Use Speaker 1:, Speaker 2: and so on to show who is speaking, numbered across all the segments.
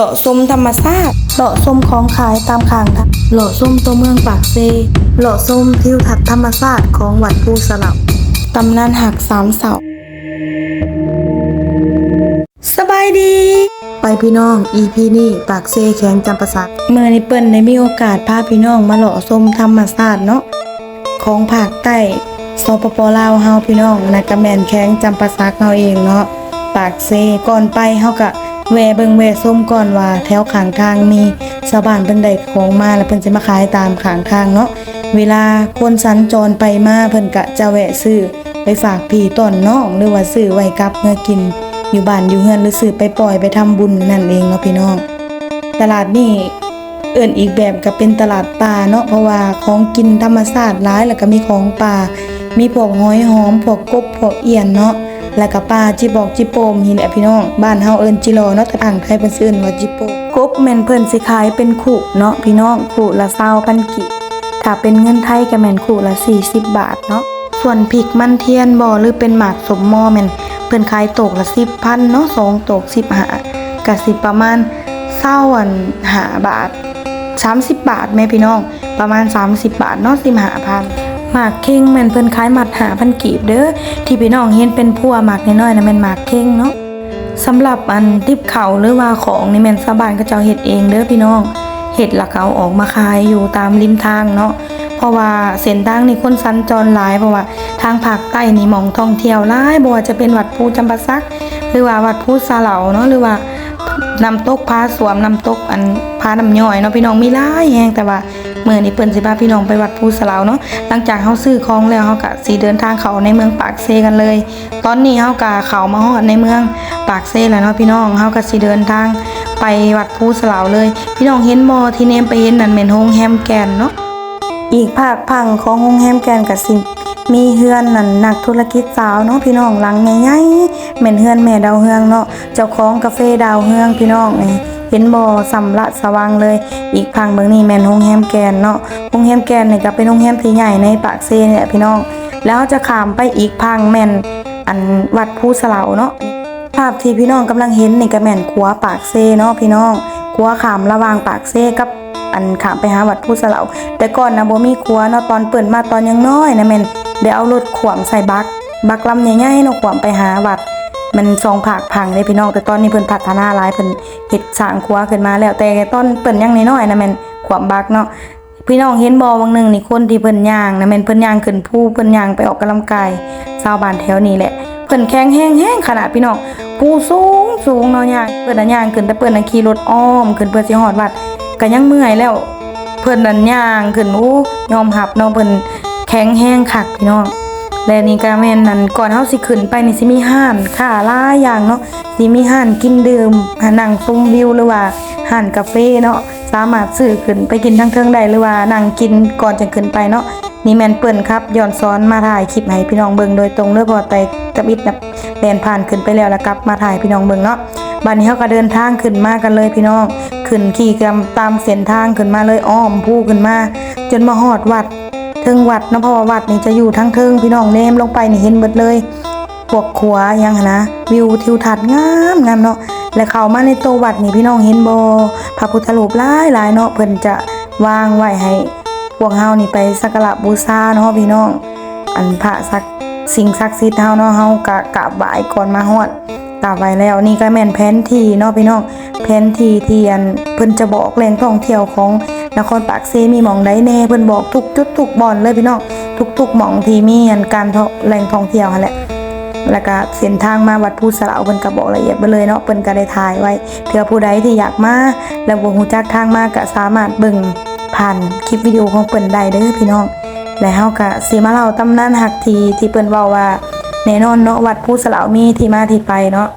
Speaker 1: เลาะส้มธรรมชาติเลาะส้มของขายตามข้างทางเลาะส้มตัวเมืองปากเซเลาะส้มทิวทัศน์ธรรมชาติของวัดภูสลับตำนานหักสามเสาสบายดี ไปพี่น้อง EP นี่ปากเซแข็งจำประสักเมื่อนี้เปิ้นได้มีโอกาสพาพี่น้องมาเลาะส้มธรรมชาติเนาะของภาคใต้สปปลาวเฮาพี่น้องนะกะแม่นแข็งจำประสักเฮาเองเนาะปากเซก่อนไปเฮาก็ แวเบิงแวส้มก่อนว่าแถวขางทางมีชาวบ้านเพิ่นได้ของมาแล้วเพิ่นสิมาขายตามขางทางเนาะเวลาคนสัญจรไปมาเพิ่นก็จะแวะซื้อไปฝากพี่ต้นน้องหรือว่าซื้อไว้กับเมื่อกิน อยู่บ้านอยู่เฮือนหรือซื้อไปปล่อยไปทำบุญนั่นเองเนาะพี่น้อง ตลาดนี่เอื่นอีกแบบก็เป็นตลาดป่าเนาะเพราะว่าของกินธรรมชาติหลายแล้วก็มีของป่ามีพวกหอยหอมพวกกบพวกเอียนเนาะ แล้วก็ปลาจิบอกจิโปมนี่แหละพี่น้องบ้านเฮาเอิ้นจิรอเนาะแต่ทางไทยเพิ่นสิเอิ้นว่าจิโปกบแม่นเพิ่นสิขายเป็นคู่เนาะพี่น้องคู่ละ20พันกิถ้าเป็นเงินไทยก็แม่นคู่ละ 40 บาทเนาะส่วนพริกมันเทียนบ่หรือเป็นหมากสมมอแม่นเพิ่นขายตกละสิบพันเนาะสองตกสิบหากะสิประมาณเศร้าอันหาบาทสามสิบบาทแม่พี่น้อง ประมาณ 30 บาทเนาะสิหาพัน หมากเข่งแม่นเพิ่นขายหมัดหาพันกีบเด้อที่พี่น้องเห็นเป็นพัวหมากน้อยๆนะแม่นหมากเข่งเนาะสำหรับอันติบเขาหรือว่าของนี่แม่นชาวบ้านก็เจ้าเฮ็ดเองเด้อพี่น้องเฮ็ดและก็เอาออกมาขายอยู่ตามริมทางเนาะเพราะว่าเส้นทางนี่คนสัญจรหลายเพราะว่าทางภาคใต้นี่มองท่องเที่ยวหลายบ่ว่าจะเป็นวัดภูจำปาสัก หรือว่าวัดภูสาเหลาเนาะหรือว่า น้ำตกพาสวมน้ำตกอันพาน้ำย่อยเนาะพี่น้องมีหลายแฮงแต่ว่าเมื้อนี้เปิ้นสิพาพี่น้องไปวัดภูสลาวเนาะหลังจากเฮาซื้อของแล้วเฮาก็สิเดินทางเข้าในเมืองปากเซกันเลย ตอนนี้เฮาก็เข้ามาฮอดในเมืองปากเซแล้วเนาะพี่น้องเฮาก็สิเดินทางไปวัดภูสลาวเลย พี่น้องเห็นบ่ที่เนมไปเห็นนั่นแม่นโรงแรมแกนเนาะอีกภาคพังของโรงแรมแกนกับสิ มีเฮือนนั่นนักธุรกิจสาวเนาะพี่น้องหลังใหญ่ๆแม่นเฮือนแม่ดาวเฮืองเนาะเจ้าของกาแฟดาวเฮืองพี่น้องนี่เห็นบ่สำละสว่างเลย อีกพังเบิ่งนี่แม่นโรงแรมแกนเนาะโรงแรมแกนนี่ก็เป็นโรงแรมที่ใหญ่ในปากเซเนี่ยพี่น้อง แล้วจะข้ามไปอีกพังแม่นอันวัดภูสะเหลาเนาะภาพที่พี่น้องกำลังเห็นนี่ก็แม่นขัวปากเซเนาะพี่น้องขัวขามระวางปากเซกับอันขามไปหาวัดผู้สะเหลาแต่ก่อนนะบ่มีขัวเนาะตอนเปิดมาตอนยังน้อยนะแม่น ได้เอารถขวมใส่บัก บักลำใหญ่ๆเนาะขวมไปหาวัด มันสองผากพังเลยพี่น้องแต่ตอนนี้เพิ่นพัฒนาหลายเพิ่นเฮ็ดสร้างขัวขึ้นมาแล้วแต่ตอนเปิ่นยังน้อยๆนะแม่นขวมบักเนาะพี่น้องเห็นบ่วังหนึงนี่คนที่เพิ่นย่างนะแม่นเพิ่นย่างขึ้นภูเพิ่นย่างไปออกกำลังกายชาวบ้านแถวนี้แหละเพิ่นแข็งแห้งแห้งขนาดพี่น้องผู้สูงสูงเนาะย่างเพิ่นน่ะย่างขึ้นแต่เพิ่นน่ะขี่รถอ้อมขึ้นเพื่อสิฮอดวัดก็ยังเมื่อยแล้ว เพิ่นนั่นย่างขึ้นโอ้ยอมรับเนาะเพิ่น แข็งแห้งคักพี่น้องและนี่ก็แม่นนั่นก่อนเฮาสิขึ้นไปนี่สิมีห้านค้าหลายอย่างเนาะสิมีห้านกินดื่มหานั่งชมวิวหรือว่าห้านกาแฟเนาะสามารถซื้อขึ้นไปกินทั้งเทิงได้หรือว่านั่งกินก่อนจะขึ้นไปเนาะนี่แมนเปิ้นครับย้อนซ้อนมาถ่ายคลิปให้พี่น้องเบิ่งโดยตรงเลยเพอไตกับอิดแบบแลนผ่านขึ้นไปแล้วแล้วกลับมาถ่ายพี่น้องเบิ่งเนาะบัดนี้เฮาก็เดินทางขึ้นมากันเลยพี่น้อง ขึ้นขี่กันตามเส้นทางขึ้นมาเลยอ้อมผู้ขึ้นมา จนมาฮอดวัด เทิงวัดเนาะเพราะว่าวัดนี่จะอยู่ทั้งเทิงพี่น้องเนมลงไปนี่เห็นเบิดเลยพวกขัวยังนะวิวทิวทัศน์งามงามเนาะและเข้ามาในตัววัดนี่พี่น้องเห็นบ่พระพุทธรูปหลายหลายเนาะเพิ่นจะวางไว้ให้พวกเฮานี่ไปสักการะบูชาเนาะพี่น้อง อันพระศักสิ่งศักดิ์สิทธิ์เฮาเนาะเฮากะกราบไหว้ก่อนมาฮอดกราบไว้แล้วนี่ก็แม่นแผนที่เนาะพี่น้องแผนที่ที่อันเพิ่นจะบอกแหล่งท่องเที่ยวของ นครปากเซมีหม่องใดแน่เพิ่นบอกทุกจุดทุกบอนเลยพี่น้องทุกๆหม่องที่มีอันการทองแหล่งท่องเที่ยวหั่นแหละแล้วก็เส้นทางมาวัดภูสะเหลาเพิ่นก็บอกละเอียดไปเลยเนาะเพิ่นก็ได้ถ่ายไว้เผื่อผู้ใดที่อยากมาแล้วบ่ฮู้จักทางมาก็สามารถเบิ่งผ่านคลิปวิดีโอของเพิ่นได้เด้อพี่น้อง และเฮาก็สิมาเล่าตำนานหักทีที่เพิ่นเว้าว่าแน่นอนเนาะวัดภูสะเหลามีที่มาที่ไปเนาะ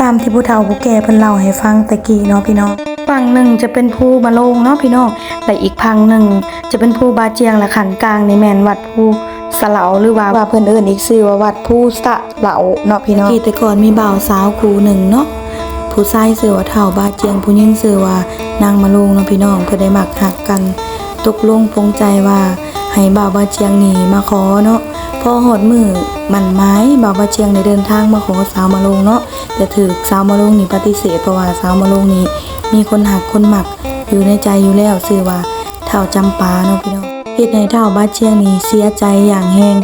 Speaker 1: ตามที่ผู้เฒ่าผู้แก่เพิ่นเล่าให้ฟังตะกี้เนาะพี่น้อง ฝั่งหนึ่งจะเป็นภูมะโลงเนาะพี่น้องและอีกพังหนึ่งจะเป็นภูบาเจียงและขันกลางในแมนวัดภูสเหลาหรือว่าว่าเพิ่อนเอิ้นอีกชื่อว่าวัดภูสะเหลาเนาะพี่น้องที่แต่ก่อนมีบ่าวสาวครูหนึ่งเนาะผู้ชายเสือว่าเฒ่าบาเจียงผู้หญิงเสือว่านางมะลงเนาะพี่น้องเพื่อได้หมักหักกัน ตกลงปงใจว่าให้บ่าวบาเจียงหนีมาขอเนาะพอหอดมือมันไม้บ่าวบาเจียงได้เดินทางมาขอสาวมะลงเนาะแต่ถือสาวมะลุงนี่ปฏิเสธเพราะว่าสาวมะลุงนี่ มีคนหักคนหมัก อยู่ในใจอยู่แล้วชื่อว่าเท่าจำปาเนาะพี่น้องเฮ็ดให้เท่าบ้านเชียงนี่เสียใจอย่างแฮง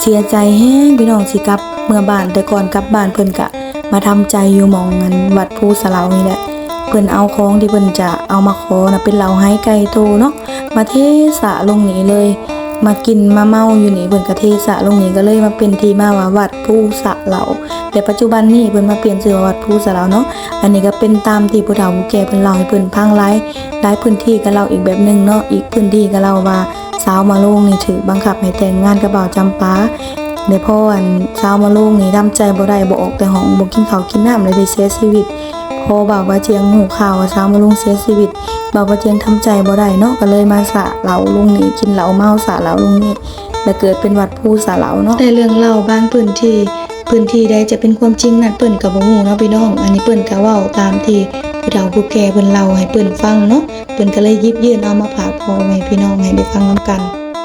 Speaker 1: เสียใจแฮงพี่น้องสิกลับ เมื่อบ้านแต่ก่อนกลับบ้านเพิ่นกะ มาทำใจอยู่มองเงินวัดภูสลาวนี่แหละเพิ่นเอาของที่เพิ่นจะเอามาขอนะเป็นเหล้าไห้ไก่โตเนาะมาเทสะลงนี้เลย มากินมาเมาอยู่นี่เพิ่นก็เทสะลงนี้ก็เลยมาเป็นที่มาว่าวัดภูสะเหล่าแต่ปัจจุบันนี้เพิ่นมาเปลี่ยนชื่อว่าวัดภูสะเหล่าเนาะอันนี้ก็เป็นตามที่ผู้เฒ่าผู้แก่เพิ่นเล่าให้เพิ่นพังหลายหลายพื้นที่ก็เล่าอีกแบบหนึงเนาะอีกพื้นที่ก็เล่าว่าสาวมาโลงนี่ถือบังคับให้แต่งงานกับบ่าวจำปาในพ่ออันสาวมาโลงนี่ทำใจบ่ได้บ่ออกแต่ห้องบ่กินข้าวกินน้ำเลยได้เสียชีวิต พอบ่าวว่าเจียงหูข่าวว่าสาวมาลุงเสียชีวิตบ่าวว่าเจียงทำใจบ่ได้เนาะก็เลยมาสะเหลาลุงนี่กินเหลาเมาสะเหลาลุงนี่แล้วเกิดเป็นวัดผู้สะเหลาเนาะแต่เรื่องเล่าบางพื้นที่พื้นที่ใดจะเป็นความจริงนั้นเปิ้นก็บ่ฮู้เนาะพี่น้อง อันนี้เปิ้นก็เว้าตามที่ผู้เฒ่าผู้แก่เพิ่นเล่าให้เปิ้นฟังเนาะเปิ้นก็เลยยิบยื่นเอามาฝากพ่อแม่พี่น้องให้ได้ฟังนํกัน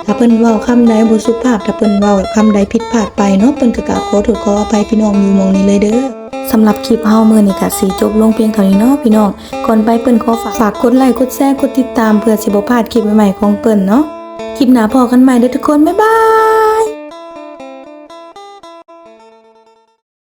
Speaker 1: ถ้าเพิ่นเว้าคำใดบ่สุภาพถ้าเพิ่นเว้าคำใดผิดพลาดไปเนาะเปิ้นก็กราบขอโทษขออภัยพี่น้องอยู่หมองนี้เลยเด้อ สำหรับคลิปเฮามื้อนี่ก็สีจบลงเพียงเท่านี้เนาะพี่น้อง ก่อนไปเปิ้นขอฝากฝากกดไลค์กดแชร์กดติดตามเพื่อสิบ่พลาดคลิปใหม่ๆของเปิ้นเนาะ คลิปหน้าพอกันใหม่เด้อทุกคน บ๊ายบาย